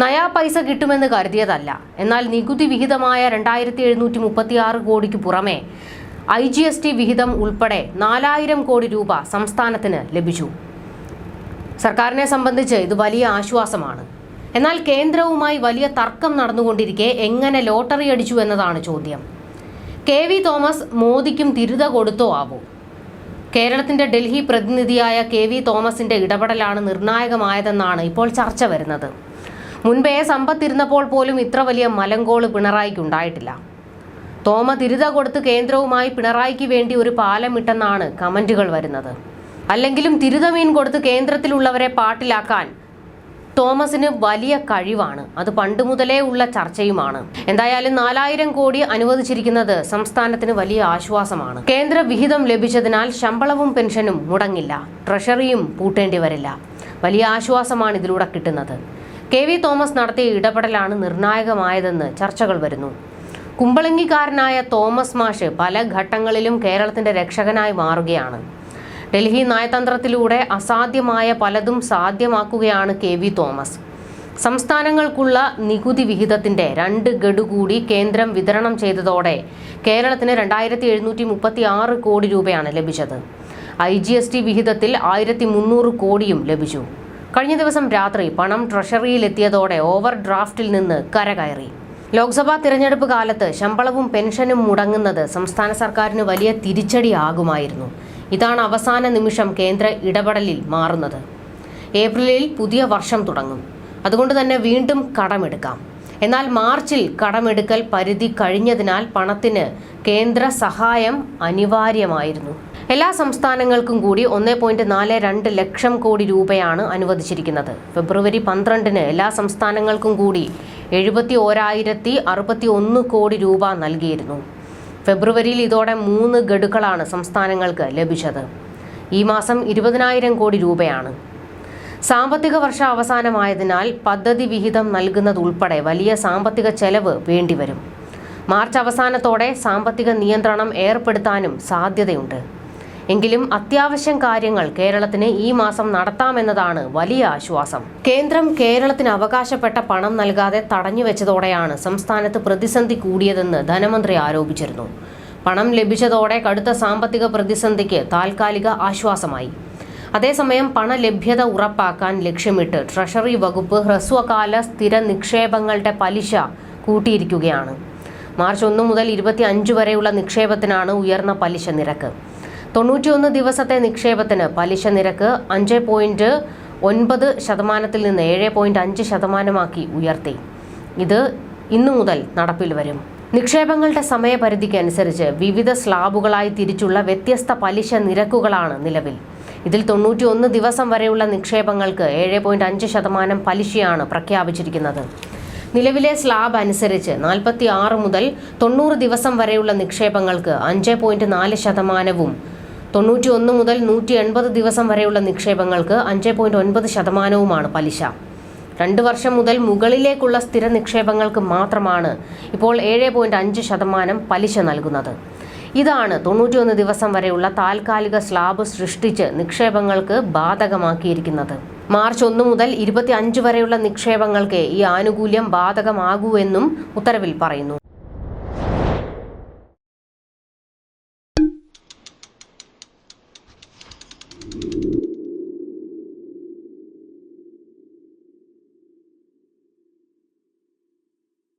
നയാ പൈസ കിട്ടുമെന്ന് കരുതിയതല്ല. എന്നാൽ നികുതി വിഹിതമായ രണ്ടായിരത്തി എഴുന്നൂറ്റി മുപ്പത്തി ആറ് കോടിക്ക് പുറമെ ഐ ജി എസ് ടി വിഹിതം ഉൾപ്പെടെ നാലായിരം കോടി രൂപ സംസ്ഥാനത്തിന് ലഭിച്ചു. സർക്കാരിനെ സംബന്ധിച്ച് ഇത് വലിയ ആശ്വാസമാണ്. എന്നാൽ കേന്ദ്രവുമായി വലിയ തർക്കം നടന്നുകൊണ്ടിരിക്കെ എങ്ങനെ ലോട്ടറി അടിച്ചു എന്നതാണ് ചോദ്യം. കെ വി തോമസ് മോദിക്കും തിരുത കൊടുത്തോ ആവോ? കേരളത്തിന്റെ ഡൽഹി പ്രതിനിധിയായ കെ വി തോമസിന്റെ ഇടപെടലാണ് നിർണായകമായതെന്നാണ് ഇപ്പോൾ ചർച്ച വരുന്നത്. മുൻപേ സമ്പത്തിരുന്നപ്പോൾ പോലും ഇത്ര വലിയ മലങ്കോൾ പിണറായിക്ക് ഉണ്ടായിട്ടില്ല. തോമ തിരുത കൊടുത്ത് കേന്ദ്രവുമായി പിണറായിക്ക് വേണ്ടി ഒരു പാലം ഇട്ടെന്നാണ് കമന്റുകൾ വരുന്നത്. അല്ലെങ്കിലും തിരുതമീൻ കൊടുത്ത് കേന്ദ്രത്തിലുള്ളവരെ പാട്ടിലാക്കാൻ തോമസിന് വലിയ കഴിവാണ്. അത് പണ്ട് മുതലേ ഉള്ള ചർച്ചയുമാണ്. എന്തായാലും നാലായിരം കോടി അനുവദിച്ചിരിക്കുന്നത് സംസ്ഥാനത്തിന് വലിയ ആശ്വാസമാണ്. കേന്ദ്ര വിഹിതം ലഭിച്ചതിനാൽ ശമ്പളവും പെൻഷനും മുടങ്ങില്ല. ട്രഷറിയും പൂട്ടേണ്ടി വരില്ല. വലിയ ആശ്വാസമാണ് ഇതിലൂടെ കിട്ടുന്നത്. കെ വി തോമസ് നടത്തിയ ഇടപെടലാണ് നിർണായകമായതെന്ന് ചർച്ചകൾ വരുന്നു. കുമ്പളങ്ങിക്കാരനായ തോമസ് മാഷ് പല ഘട്ടങ്ങളിലും കേരളത്തിന്റെ രക്ഷകനായി മാറുകയാണ്. ഡൽഹി നയതന്ത്രത്തിലൂടെ അസാധ്യമായ പലതും സാധ്യമാക്കുകയാണ് കെ വി തോമസ്. സംസ്ഥാനങ്ങൾക്കുള്ള നികുതി വിഹിതത്തിന്റെ രണ്ട് ഗഡു കൂടി കേന്ദ്രം വിതരണം ചെയ്തതോടെ കേരളത്തിന് രണ്ടായിരത്തി എഴുന്നൂറ്റി മുപ്പത്തി ആറ് കോടി രൂപയാണ് ലഭിച്ചത്. ഐ ജി എസ് ടി വിഹിതത്തിൽ ആയിരത്തി മുന്നൂറ് കോടിയും ലഭിച്ചു. കഴിഞ്ഞ ദിവസം രാത്രി പണം ട്രഷറിയിലെത്തിയതോടെ ഓവർ ഡ്രാഫ്റ്റിൽ നിന്ന് കരകയറി. ലോക്സഭാ തിരഞ്ഞെടുപ്പ് കാലത്ത് ശമ്പളവും പെൻഷനും മുടങ്ങുന്നത് സംസ്ഥാന സർക്കാരിന് വലിയ തിരിച്ചടിയാകുമായിരുന്നു. ഇതാണ് അവസാന നിമിഷം കേന്ദ്ര ഇടപെടലിൽ മാറുന്നത്. ഏപ്രിലിൽ പുതിയ വർഷം തുടങ്ങും. അതുകൊണ്ട് തന്നെ വീണ്ടും കടമെടുക്കാം. എന്നാൽ മാർച്ചിൽ കടമെടുക്കൽ പരിധി കഴിഞ്ഞതിനാൽ പണത്തിന് കേന്ദ്ര സഹായം അനിവാര്യമായിരുന്നു. എല്ലാ സംസ്ഥാനങ്ങൾക്കും കൂടി ഒന്നേ പോയിന്റ് നാല് രണ്ട് ലക്ഷം കോടി രൂപയാണ് അനുവദിച്ചിരിക്കുന്നത്. ഫെബ്രുവരി പന്ത്രണ്ടിന് എല്ലാ സംസ്ഥാനങ്ങൾക്കും കൂടി എഴുപത്തി ഓരായിരത്തി അറുപത്തി ഒന്ന് കോടി രൂപ നൽകിയിരുന്നു. ഫെബ്രുവരിയിൽ ഇതോടെ മൂന്ന് ഗഡുക്കളാണ് സംസ്ഥാനങ്ങൾക്ക് ലഭിച്ചത്. ഈ മാസം ഇരുപതിനായിരം കോടി രൂപയാണ്. സാമ്പത്തിക വർഷം അവസാനമായതിനാൽ പദ്ധതി വിഹിതം നൽകുന്നതുൾപ്പെടെ വലിയ സാമ്പത്തിക ചെലവ് വേണ്ടിവരും. മാർച്ച് അവസാനത്തോടെ സാമ്പത്തിക നിയന്ത്രണം ഏർപ്പെടുത്താനും സാധ്യതയുണ്ട്. എങ്കിലും അത്യാവശ്യം കാര്യങ്ങൾ കേരളത്തിന് ഈ മാസം നടത്താമെന്നതാണ് വലിയ ആശ്വാസം. കേന്ദ്രം കേരളത്തിന് അവകാശപ്പെട്ട പണം നൽകാതെ തടഞ്ഞു തടഞ്ഞുവെച്ചതോടെയാണ് സംസ്ഥാനത്ത് പ്രതിസന്ധി കൂടിയതെന്ന് ധനമന്ത്രി ആരോപിച്ചിരുന്നു. പണം ലഭിച്ചതോടെ കടുത്ത സാമ്പത്തിക പ്രതിസന്ധിക്ക് താൽക്കാലിക ആശ്വാസമായി. അതേസമയം പണലഭ്യത ഉറപ്പാക്കാൻ ലക്ഷ്യമിട്ട് ട്രഷറി വകുപ്പ് ഹ്രസ്വകാല സ്ഥിര നിക്ഷേപങ്ങളുടെ പലിശ കൂട്ടിയിരിക്കുകയാണ്. മാർച്ച് ഒന്ന് മുതൽ ഇരുപത്തി അഞ്ച് വരെയുള്ള നിക്ഷേപത്തിനാണ് ഉയർന്ന പലിശ നിരക്ക്. തൊണ്ണൂറ്റിയൊന്ന് ദിവസത്തെ നിക്ഷേപത്തിന് പലിശ നിരക്ക് അഞ്ച് പോയിന്റ് ഒൻപത് ശതമാനത്തിൽ നിന്ന് ഏഴ് പോയിന്റ് അഞ്ച് ശതമാനമാക്കി ഉയർത്തി. ഇത് ഇന്നു മുതൽ നടപ്പിൽ വരും. നിക്ഷേപങ്ങളുടെ സമയപരിധിക്ക് അനുസരിച്ച് വിവിധ സ്ലാബുകളായി തിരിച്ചുള്ള വ്യത്യസ്ത പലിശ നിരക്കുകളാണ് നിലവിൽ. ഇതിൽ തൊണ്ണൂറ്റിയൊന്ന് ദിവസം വരെയുള്ള നിക്ഷേപങ്ങൾക്ക് ഏഴ് പോയിന്റ് അഞ്ച് ശതമാനം പലിശയാണ് പ്രഖ്യാപിച്ചിരിക്കുന്നത്. നിലവിലെ സ്ലാബ് അനുസരിച്ച് നാൽപ്പത്തി ആറ് മുതൽ തൊണ്ണൂറ് ദിവസം വരെയുള്ള നിക്ഷേപങ്ങൾക്ക് അഞ്ച് പോയിന്റ് നാല് ശതമാനവും തൊണ്ണൂറ്റി ഒന്ന് മുതൽ നൂറ്റി എൺപത് ദിവസം വരെയുള്ള നിക്ഷേപങ്ങൾക്ക് അഞ്ച് പോയിന്റ് ഒൻപത് ശതമാനവുമാണ് പലിശ. രണ്ട് വർഷം മുതൽ മുകളിലേക്കുള്ള സ്ഥിര നിക്ഷേപങ്ങൾക്ക് മാത്രമാണ് ഇപ്പോൾ ഏഴ് പോയിന്റ് അഞ്ച് ശതമാനം പലിശ നൽകുന്നത്. ഇതാണ് തൊണ്ണൂറ്റിയൊന്ന് ദിവസം വരെയുള്ള താൽക്കാലിക സ്ലാബ് സൃഷ്ടിച്ച് നിക്ഷേപങ്ങൾക്ക് ബാധകമാക്കിയിരിക്കുന്നത്. മാർച്ച് ഒന്ന് മുതൽ ഇരുപത്തി അഞ്ച് വരെയുള്ള നിക്ഷേപങ്ങൾക്ക് ഈ ആനുകൂല്യം ബാധകമാകൂ എന്നും ഉത്തരവിൽ പറയുന്നു.